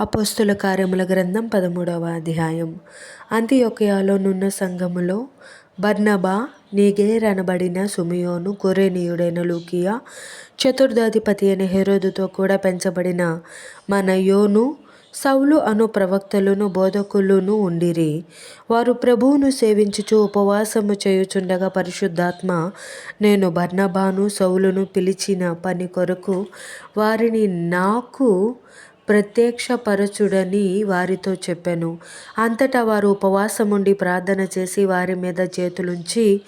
అపోస్తుల కార్యముల గ్రంథం పదమూడవ అధ్యాయం. అంత్యొకయాలోనున్న సంఘములో బర్నబా నీగేర్ అనబడిన సుమియోను కొరేనీయుడైన లూకియా చతుర్థాధిపతి అయిన హెరోదుతో కూడా పెంచబడిన మన యోను సౌలు అను ప్రవక్తలను బోధకులను ఉండిరి. వారు ప్రభువును సేవించుచు ఉపవాసము చేయుచుండగా పరిశుద్ధాత్మ నేను బర్నబాను సౌలును పిలిచిన పని కొరకు వారిని నాకు ప్రత్యక్షపరచుడని వారితో చెప్పాను. అంతటా వారు ఉపవాసముండి ప్రార్థన చేసి వారి మీద చేతులుంచి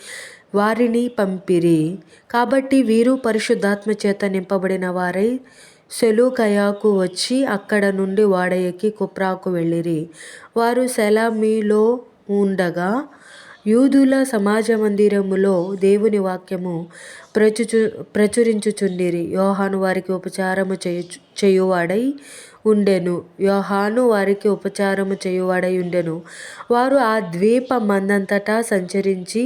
వారిని పంపిరి. కాబట్టి వీరు పరిశుద్ధాత్మ చేత నింపబడిన వారై సెలూకయాకు వచ్చి అక్కడ నుండి వాడ ఎక్కి కుప్రాకు వెళ్ళిరి. వారు సెలామీలో ఉండగా యూదుల సమాజ మందిరములో దేవుని వాక్యము ప్రచుచు ప్రచురించుచుండిరి. యోహాను వారికి ఉపచారము చేయు చేయువాడై ఉండెను. యోహాను వారికి ఉపచారము చేయువాడై ఉండెను వారు ఆ ద్వీపమందంతటా సంచరించి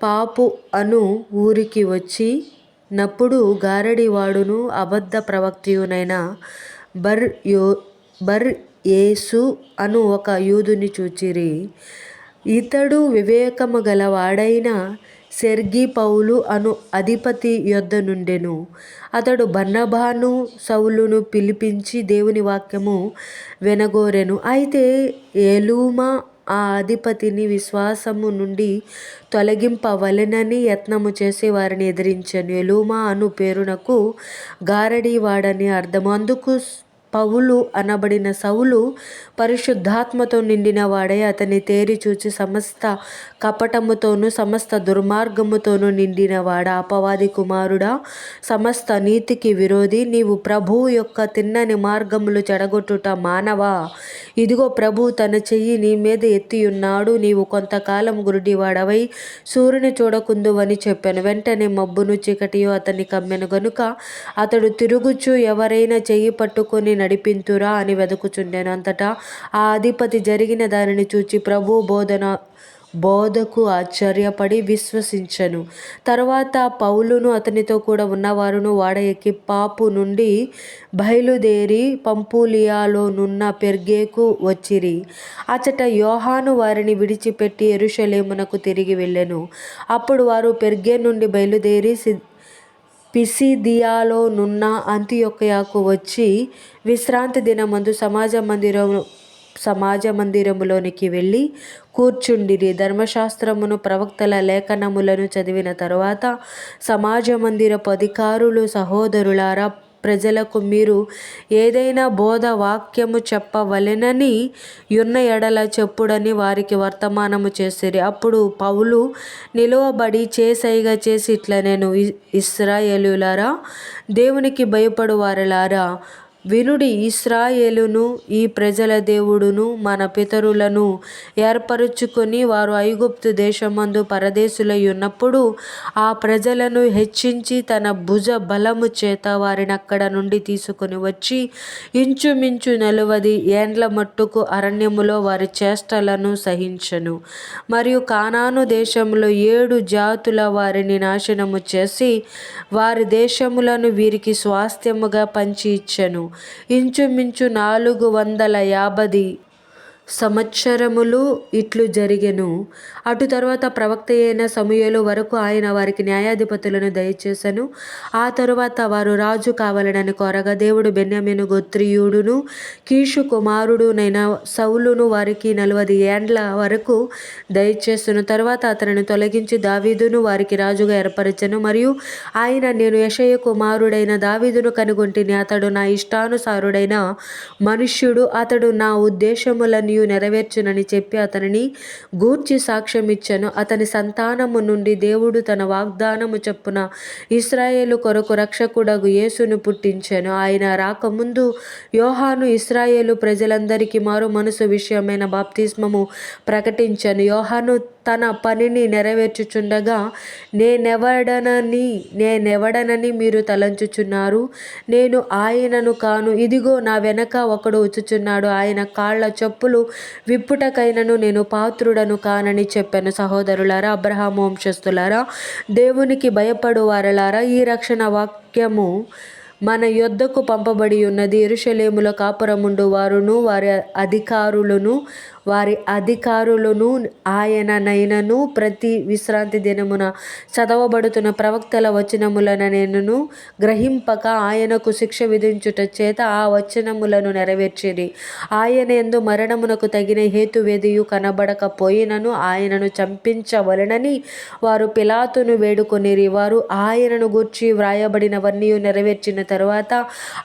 పాపు అను ఊరికి వచ్చి నప్పుడు గారడివాడును అబద్ధ ప్రవక్తయునైన బర్ యో బర్ యేసు అను ఒక యూదుని చూచిరి. ఇతడు వివేకము గలవాడైన సెర్గి పౌలు అను అధిపతి యొద్ద నుండెను. అతడు బర్నబాను సౌలును పిలిపించి దేవుని వాక్యము వెనగోరెను. అయితే ఏలూమా ఆ అధిపతిని విశ్వాసము నుండి తొలగింపవలెనని యత్నము చేసి వారిని ఎదిరించాను. ఎలుమా అను పేరునకు గారడీవాడని అర్థము. అందుకు పౌలు అనబడిన సౌలు పరిశుద్ధాత్మతో నిండిన వాడే. అతని తేరి చూచి సమస్త కపటముతోనూ సమస్త దుర్మార్గముతోనూ నిండిన వాడ. అపవాది కుమారుడా సమస్త నీతికి విరోధి. నీవు ప్రభువు యొక్క తిన్నని మార్గములు చెడగొట్టుట మానవా? ఇదిగో ప్రభు తన చెయ్యి నీ మీద ఎత్తియున్నాడు. నీవు కొంతకాలం గురుడివాడవై సూర్యుని చూడకుందువని చెప్పాను. వెంటనే మబ్బును చీకటియో అతన్ని కమ్మెను గనుక అతడు తిరుగుచు ఎవరైనా చెయ్యి పట్టుకొని నడిపింతురా అని వెతుకుచుండెను అంతటా ఆ అధిపతి జరిగిన దానిని చూచి ప్రభు బోధన బోధకు ఆశ్చర్యపడి విశ్వసించను. తర్వాత పౌలును అతనితో కూడా ఉన్నవారును వాడ ఎక్కి పాపు నుండి బయలుదేరి పంపూలియాలోనున్న పెర్గేకు వచ్చిరి. అచట యోహాను వారిని విడిచిపెట్టి ఎరుషలేమునకు తిరిగి వెళ్ళెను. అప్పుడు వారు పెర్గే నుండి బయలుదేరి పిసిదియాలో నున్న అంత్యొకయాకు వచ్చి విశ్రాంతి దినమందు సమాజ మందిరం సమాజ మందిరములోనికి వెళ్ళి కూర్చుండిరి. ధర్మశాస్త్రమును ప్రవక్తల లేఖనములను చదివిన తరువాత సమాజ మందిర అధికారులు సహోదరులారా ప్రజలకు మీరు ఏదైనా బోధ వాక్యము చెప్పవలెనని యున్న ఎడల చెప్పుడని వారికి వర్తమానము చేసిరి. అప్పుడు పౌలు నిలువబడి చేసైగా చేసి ఇట్లా నేను ఇస్రాయేలులారా దేవునికి భయపడు వారలారా వినుడి ఇస్రాయేలును ఈ ప్రజల దేవుడును మన పితరులను ఏర్పరుచుకొని వారు ఐగుప్తు దేశమందు పరదేశులై ఉన్నప్పుడు ఆ ప్రజలను హెచ్చించి తన భుజ బలము చేత వారిని అక్కడ నుండి తీసుకొని వచ్చి ఇంచుమించు నలువది ఏండ్ల మట్టుకు అరణ్యములో వారి చేష్టలను సహించను. మరియు కానాను దేశంలో ఏడు జాతుల వారిని నాశనము చేసి వారి దేశములను వీరికి స్వాస్థ్యముగా పంచి ఇచ్చెను ఇంచుమించు నాలుగు వందల యాభై సంవత్సరములు ఇట్లు జరిగెను. అటు తర్వాత ప్రవక్త అయిన సమయలు వరకు ఆయన వారికి న్యాయాధిపతులను దయచేసెను. ఆ తరువాత వారు రాజు కావాలని కోరగా దేవుడు బెన్యామిను గోత్రియుడును కీషు కుమారుడునైన సౌలును వారికి నలభై ఏండ్ల వరకు దయచేసెను. తర్వాత అతనిని తొలగించి దావీదును వారికి రాజుగా ఏర్పరచను. మరియు ఆయన నేను యషయ కుమారుడైన దావీదును కనుగొంటిని అతడు నా ఇష్టానుసారుడైన మనుష్యుడు. అతడు నా ఉద్దేశములను నెరవేర్చునని చెప్పి అతనిని గూర్చి సాక్ష్యమిచ్చను అతని సంతానము నుండి దేవుడు తన వాగ్దానము చొప్పున ఇస్రాయేలు కొరకు రక్షకుడగు యేసును పుట్టించాను. ఆయన రాకముందు యోహాను ఇస్రాయేలు ప్రజలందరికీ మారు మనసు విషయమైన బాప్తిస్మము ప్రకటించాను. యోహాను తన పనిని నెరవేర్చుచుండగా నేనెవడనని నేనెవడనని మీరు తలంచుచున్నారు? నేను ఆయనను కాను. ఇదిగో నా వెనక ఒకడు వచ్చుచున్నాడు. ఆయన కాళ్ళ చెప్పులు విప్పుటకైనను నేను పాత్రుడను కానని చెప్పాను. సహోదరులారా అబ్రహాం వంశస్థులారా దేవునికి భయపడు వారలారా ఈ రక్షణ వాక్యము మన యొద్దకు పంపబడి ఉన్నది. ఎరుషలేముల కాపురముండు వారును వారి అధికారులను వారి అధికారులను ఆయన నైనను ప్రతి విశ్రాంతి దినమున చదవబడుతున్న ప్రవక్తల వచనములను నేను గ్రహింపక ఆయనకు శిక్ష విధించుట చేత ఆ వచనములను నెరవేర్చిరి. ఆయన ఎందు మరణమునకు తగిన హేతువేదియు కనబడకపోయినను ఆయనను చంపించవలనని వారు పిలాతును వేడుకొనిరి. వారు ఆయనను గూర్చి వ్రాయబడినవన్నీ నెరవేర్చిన తరువాత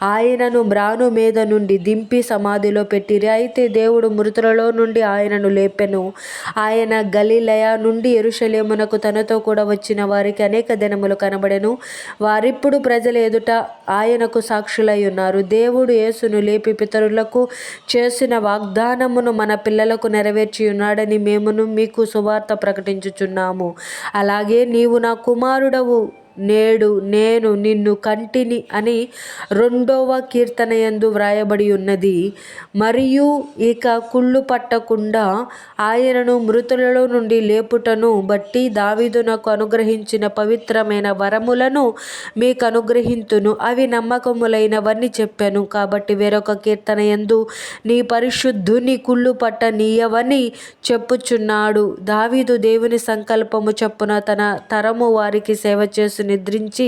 ఆయనను బ్రాను మీద నుండి దింపి సమాధిలో పెట్టిరి. అయితే దేవుడు మృతులలో నుండి ఆయనను లేపెను. ఆయన గలిలయ నుండి ఎరుషలేమునకు తనతో కూడా వచ్చిన వారికి అనేక దినములు కనబడెను. వారిప్పుడు ప్రజల ఎదుట ఆయనకు సాక్షులై ఉన్నారు. దేవుడు యేసును లేపి పితరులకు చేసిన వాగ్దానమును మన పిల్లలకు నెరవేర్చి ఉన్నాడని మేమును మీకు సువార్త ప్రకటించుచున్నాము. అలాగే నీవు నా కుమారుడవు. నేడు నేను నిన్ను కంటిని అని రెండవ కీర్తన ఎందు వ్రాయబడి ఉన్నది. మరియు ఇక కుళ్ళు పట్టకుండా ఆయనను మృతులలో నుండి లేపుటను బట్టి దావీదునకు అనుగ్రహించిన పవిత్రమైన వరములను మీకు అనుగ్రహింతును. అవి నమ్మకములైనవన్నీ చెప్పాను. కాబట్టి వేరొక కీర్తన యందు నీ పరిశుద్ధుని కుళ్ళు పట్ట నీయవని చెప్పుచున్నాడు. దావీదు దేవుని సంకల్పము చెప్పున తన తరము వారికి సేవ చేసిన నిద్రించి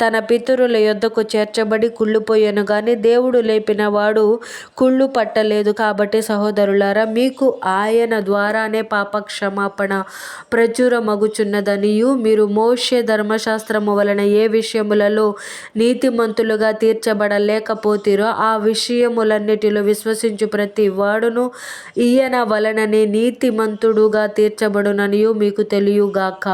తన పితరుల యొద్దకు చేర్చబడి కుళ్ళిపోయాను కానీ దేవుడు లేపిన వాడు కుళ్ళు పట్టలేదు. కాబట్టి సహోదరులారా మీకు ఆయన ద్వారానే పాప క్షమాపణ ప్రచురమగుచున్నదనియు మీరు మోషే ధర్మశాస్త్రము వలన ఏ విషయములలో నీతిమంతులుగా తీర్చబడలేకపోతీరో ఆ విషయములన్నిటిలో విశ్వసించు ప్రతి వాడును. ఈయన వలననే నీతిమంతుడుగా తీర్చబడుననియు మీకు తెలియగాక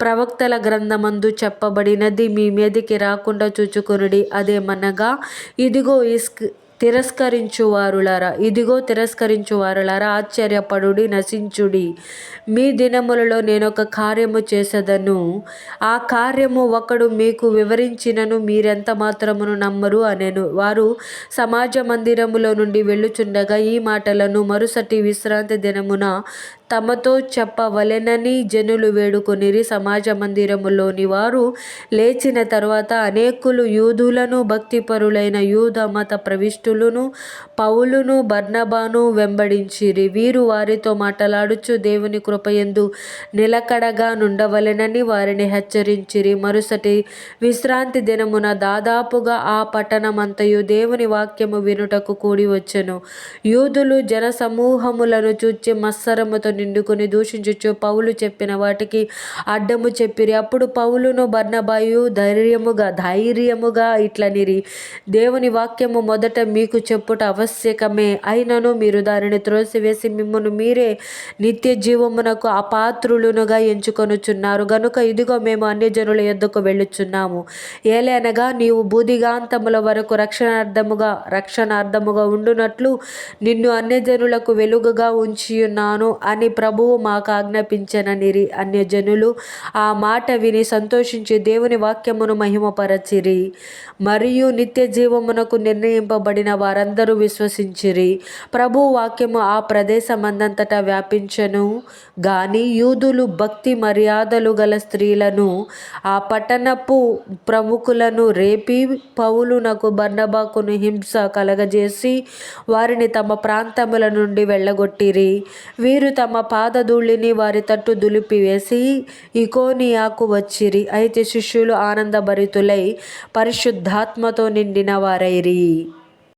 ప్రవక్తల గ్రంథమందు చెప్ప చెప్పబడినది మీ మీదికి రాకుండా చూచుకొనుడి. అదేమనగా ఇదిగో ఇస్క్ తిరస్కరించువారులారా ఇదిగో తిరస్కరించువారులారా ఆశ్చర్యపడుడి నశించుడి. మీ దినములలో నేను ఒక కార్యము చేసేదను. ఆ కార్యము ఒకడు మీకు వివరించినను మీరెంత మాత్రమును నమ్మరు అనేను. వారు సమాజ మందిరములో నుండి వెళ్ళుచుండగా ఈ మాటలను మరుసటి విశ్రాంతి దినమున తమతో చెప్పవలెనని జనులు వేడుకొనిరి సమాజ మందిరములోని వారు లేచిన తర్వాత అనేకులు యూదులను భక్తిపరులైన యూద మత ప్రవిష్టులను పౌలును బర్ణబాను వెంబడించిరి. వీరు వారితో మాట్లాడుచు దేవుని కృపయందు నిలకడగా నుండవలెనని వారిని హెచ్చరించిరి. మరుసటి విశ్రాంతి దినమున దాదాపుగా ఆ పట్టణమంతయు దేవుని వాక్యము వినుటకు కూడి వచ్చెను. యూదులు జన సమూహములను చూచి మత్సరముతో నిండుకొని దూషించుచు పౌలు చెప్పిన వాటికి అడ్డము చెప్పిరి. అప్పుడు పౌలును బర్ణబాయు ధైర్యముగా ధైర్యముగా ఇట్లనిరి దేవుని వాక్యము మొదట మీకు చెప్పుట ఆవశ్యకమే. అయినను మీరు దానిని త్రోసివేసి మిమ్మల్ని మీరే నిత్య జీవమునకు అపాత్రులునుగా ఎంచుకొనుచున్నారు. గనుక ఇదిగో మేము అన్యజనుల ఎద్దుకు వెళ్ళుచున్నాము. ఏలనగా నీవు బూదిగాంతముల వరకు రక్షణార్థముగా రక్షణార్థముగా ఉండునట్లు నిన్ను అన్యజనులకు వెలుగుగా ఉంచియున్నాను అని అని ప్రభువు మాకు ఆజ్ఞాపించననిరి. అన్యజనులు ఆ మాట విని సంతోషించి దేవుని వాక్యమును మహిమపరచిరి. మరియు నిత్య జీవమునకు నిర్ణయింపబడిన వారందరూ విశ్వసించిరి. ప్రభు వాక్యము ఆ ప్రదేశమందంతటా వ్యాపించను. గాని యూదులు భక్తి మర్యాదలు గల స్త్రీలను ఆ పట్టణపు ప్రముఖులను రేపి పౌలునకు బర్ణబాకును హింస కలగజేసి వారిని తమ ప్రాంతముల నుండి వెళ్ళగొట్టిరి. వీరు తమ తమ పాదధూళిని వారి తట్టు దులిపివేసి ఇకోనియాకు వచ్చిరి. అయితే శిష్యులు ఆనందభరితులై పరిశుద్ధాత్మతో నిండిన వారైరి.